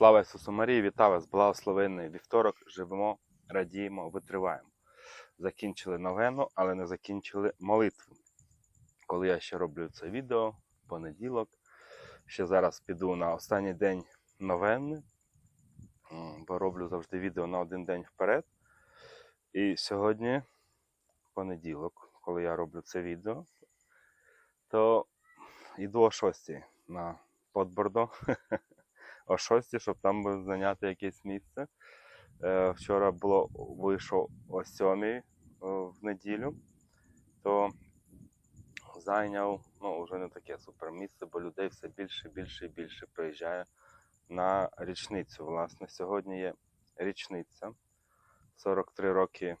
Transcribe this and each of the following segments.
Слава Ісусу Марії, вітаю вас, благословенний вівторок. Живемо, радіємо, витриваємо. Закінчили новену, але не закінчили молитву. Коли я ще роблю це відео, понеділок, ще зараз піду на останній день новенни, бо роблю завжди відео на один день вперед. І сьогодні, понеділок, коли я роблю це відео, то йду о 6 на подбордо. о 6, щоб там зайняти якесь місце. Е, Вчора було вийшов о 7 е, в неділю, то зайняв ну, вже не таке супер місце, бо людей все більше, більше і більше приїжджає на річницю. Власне, сьогодні є річниця. 43 роки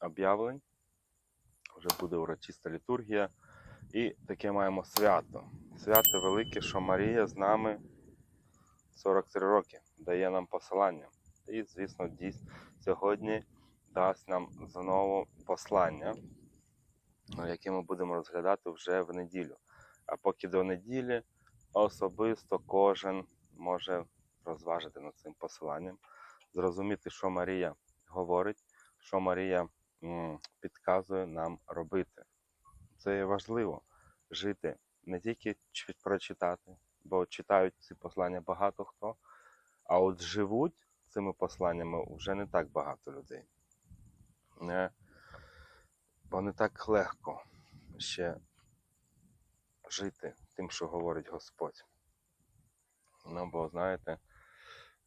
об'явлень. Вже буде урочиста літургія. І таке маємо свято. Свято велике, що Марія з нами 43 роки дає нам посилання. І, звісно, дійсно сьогодні дасть нам знову послання, яке ми будемо розглядати вже в неділю. А поки до неділі особисто кожен може розважити над цим посиланням, зрозуміти, що Марія говорить, що Марія підказує нам робити. Це є важливо жити, не тільки прочитати, бо читають ці послання багато хто, а от живуть цими посланнями вже не так багато людей. Не, бо не так легко ще жити тим, що говорить Господь. Ну, бо, знаєте,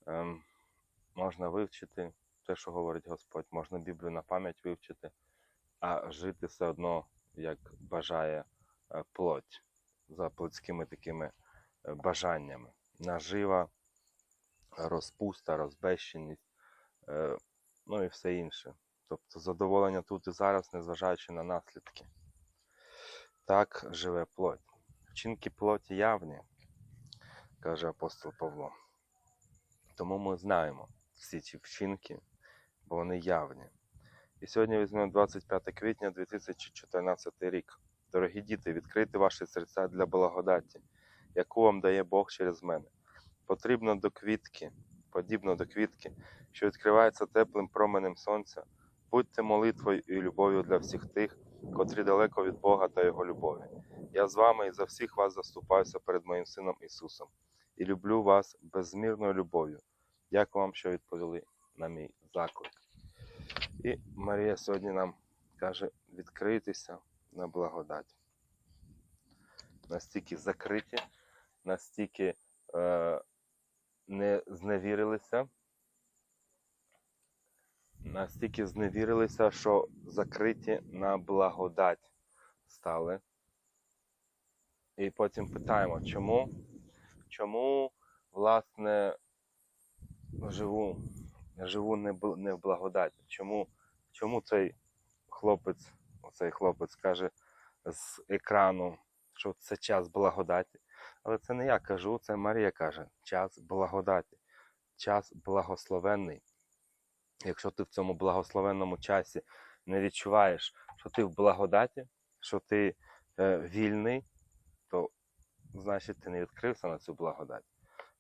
ем, можна вивчити те, що говорить Господь, можна Біблію на пам'ять вивчити, а жити все одно, як бажає е, плоть, за плотськими такими бажаннями. Нажива, розпуста, розбещеність, е, ну і все інше. Тобто задоволення тут і зараз, незважаючи на наслідки. Так живе плоть. Вчинки плоті явні, каже апостол Павло. Тому ми знаємо всі ці вчинки, бо вони явні. І сьогодні візьмемо 25 квітня 2014 рік. Дорогі діти, відкрийте ваші серця для благодаті, яку вам дає Бог через мене. Потрібно до квітки, подібно до квітки, що відкривається теплим променем сонця. Будьте молитвою і любов'ю для всіх тих, котрі далеко від Бога та Його любові. Я з вами і за всіх вас заступаюся перед моїм сином Ісусом і люблю вас безмірною любов'ю. Дякую вам, що відповіли на мій заклик. І Марія сьогодні нам каже: відкрийтеся на благодать. Настільки закриті, настільки е, не зневірилися, настільки зневірилися, що закриті на благодать стали. І потім питаємо, чому, чому власне живу, живу не, не в благодаті? Чому, чому цей хлопець, оцей хлопець каже з екрану, що це час благодаті? Але це не я кажу, це Марія каже: час благодаті, час благословенний. Якщо ти в цьому благословенному часі не відчуваєш, що ти в благодаті, що ти е, вільний, то значить ти не відкрився на цю благодать.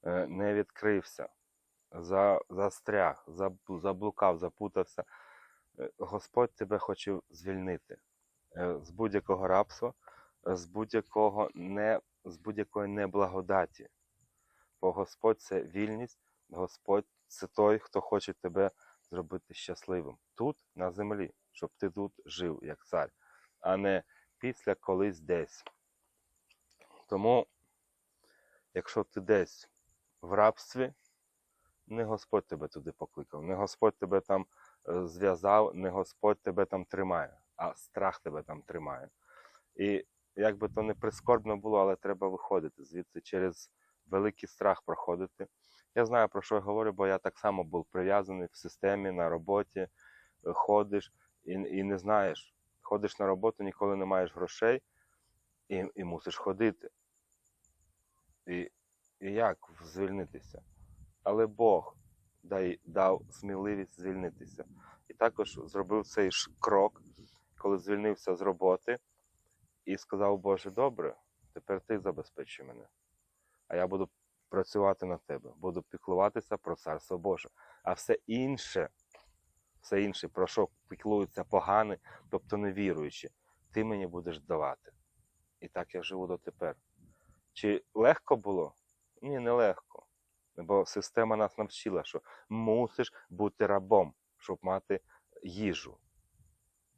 Е, не відкрився, за, застряг, заблукав, запутався. Е, Господь тебе хоче звільнити е, з будь-якого рабства, з будь-якого не, з будь-якої неблагодаті. Бо Господь це вільність, Господь це той, хто хоче тебе зробити щасливим тут, на землі, щоб ти тут жив як цар, а не після колись десь. Тому, якщо ти десь в рабстві, не Господь тебе туди покликав, не Господь тебе там е, зв'язав, не Господь тебе там тримає, а страх тебе там тримає. І як би то не прискорбно було, але треба виходити звідси через великий страх проходити. Я знаю, про що я говорю, бо я так само був прив'язаний в системі, на роботі, е, ходиш і, і не знаєш. Ходиш на роботу, ніколи не маєш грошей і, і мусиш ходити. І, і як звільнитися? Але Бог дай, дав сміливість звільнитися. І також зробив цей крок, коли звільнився з роботи і сказав, Боже, добре, тепер ти забезпечуй мене. А я буду працювати на тебе, буду піклуватися про царство Боже. А все інше, все інше, про що піклуються погані, тобто невіруючі, ти мені будеш давати. І так я живу дотепер. Чи легко було? Ні, не легко. Бо система нас навчила, що мусиш бути рабом, щоб мати їжу.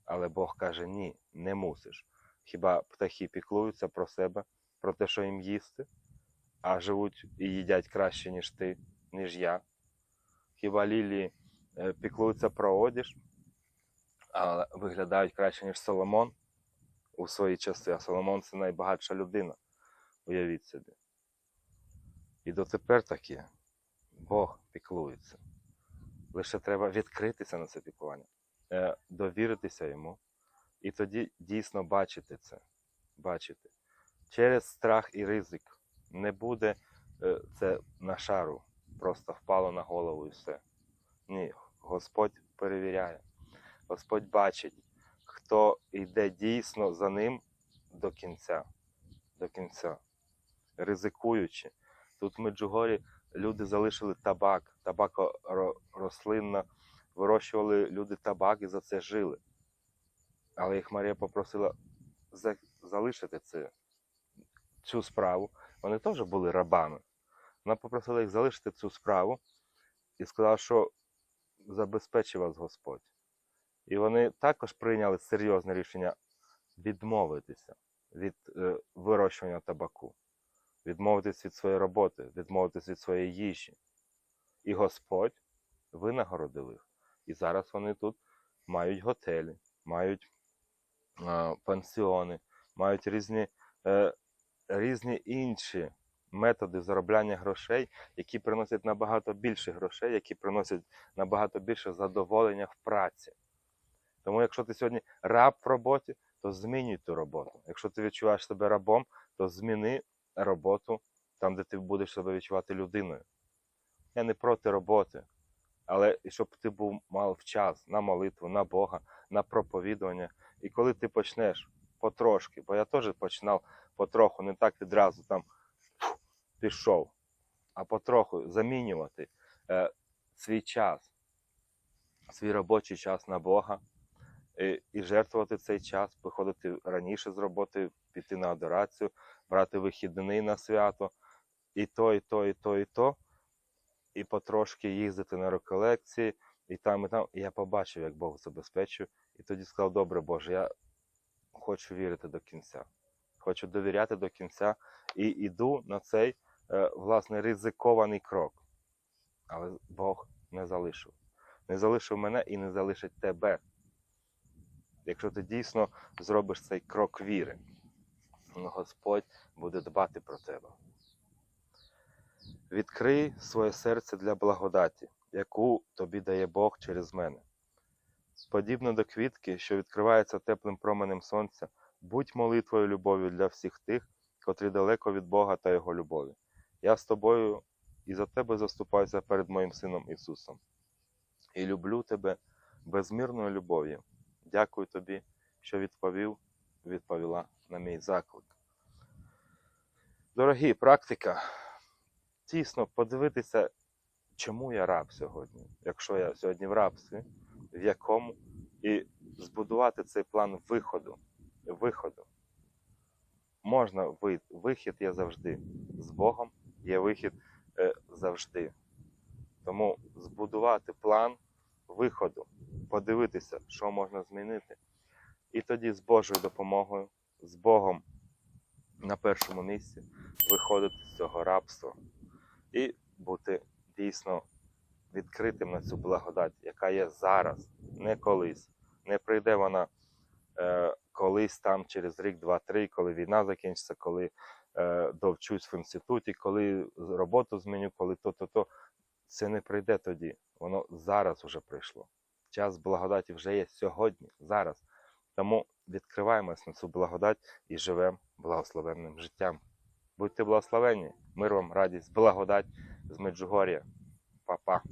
Але Бог каже: ні, не мусиш. Хіба птахи піклуються про себе, про те, що їм їсти, а живуть і їдять краще, ніж ти, ніж я. Хіба лілії е, піклуються про одіж, а виглядають краще, ніж Соломон у свої часи. А Соломон це найбагатша людина. Уявіть собі. І дотепер таке. Бог піклується. Лише треба відкритися на це піклування, е, довіритися йому, і тоді дійсно бачити це. Бачити. Через страх і ризик не буде е, це на шару, просто впало на голову і все. Ні, Господь перевіряє. Господь бачить, хто йде дійсно за ним до кінця. До кінця. Ризикуючи. Тут в Меджугорі люди залишили табак, табако рослинна, вирощували люди табак і за це жили. Але їх Марія попросила за- залишити це, цю справу. Вони теж були рабами. Вона попросила їх залишити цю справу і сказала, що забезпечив вас Господь. І вони також прийняли серйозне рішення відмовитися від е, вирощування табаку, відмовитись від своєї роботи, відмовитись від своєї їжі. І Господь винагородив їх. І зараз вони тут мають готелі, мають пансіони, мають різні, е, різні інші методи заробляння грошей, які приносять набагато більше грошей, які приносять набагато більше задоволення в праці. Тому якщо ти сьогодні раб в роботі, то змінюй ту роботу. Якщо ти відчуваєш себе рабом, то зміни роботу там, де ти будеш себе відчувати людиною. Я не проти роботи, але щоб ти був мав час на молитву, на Бога, на проповідування. І коли ти почнеш потрошки, бо я теж починав потроху, не так відразу там пішов, а потроху замінювати е, свій час, свій робочий час на Бога і, і жертвувати цей час, виходити раніше з роботи, піти на адорацію, брати вихідний на свято, і то, і то, і то, і то, і потрошки їздити на реколекції, і там, і там. І я побачив, як Бог забезпечив, і тоді сказав: добре, Боже, я хочу вірити до кінця, хочу довіряти до кінця і йду на цей е, власне ризикований крок. Але Бог не залишив. Не залишив мене і не залишить тебе якщо ти дійсно зробиш цей крок віри, ну, Господь буде дбати про тебе. Відкрий своє серце для благодаті, яку тобі дає Бог через мене. Подібно до квітки, що відкривається теплим променем сонця, будь молитвою любов'ю для всіх тих, котрі далеко від Бога та Його любові. Я з тобою і за тебе заступаюся перед моїм Сином Ісусом. І люблю тебе безмірною любов'ю. Дякую тобі, що відповів, відповіла на мій заклик. Дорогі, практика. Тісно подивитися, чому я раб сьогодні, якщо я сьогодні в рабстві, в якому, і збудувати цей план виходу. виходу. Можна. Вихід є завжди. З Богом є вихід е, завжди. Тому збудувати план виходу подивитися, що можна змінити. І тоді з Божою допомогою, з Богом на першому місці виходити з цього рабства і бути дійсно відкритим на цю благодать, яка є зараз, не колись. Не прийде вона е, колись там через рік, два-три, коли війна закінчиться, коли е, довчусь в інституті, коли роботу зміню, коли то-то-то. Це не прийде тоді. Воно зараз вже прийшло час благодаті вже є сьогодні, зараз. Тому відкриваємось на цю благодать і живемо благословенним життям. Будьте благословенні, мир вам, радість, благодать з Меджугор'я. papá.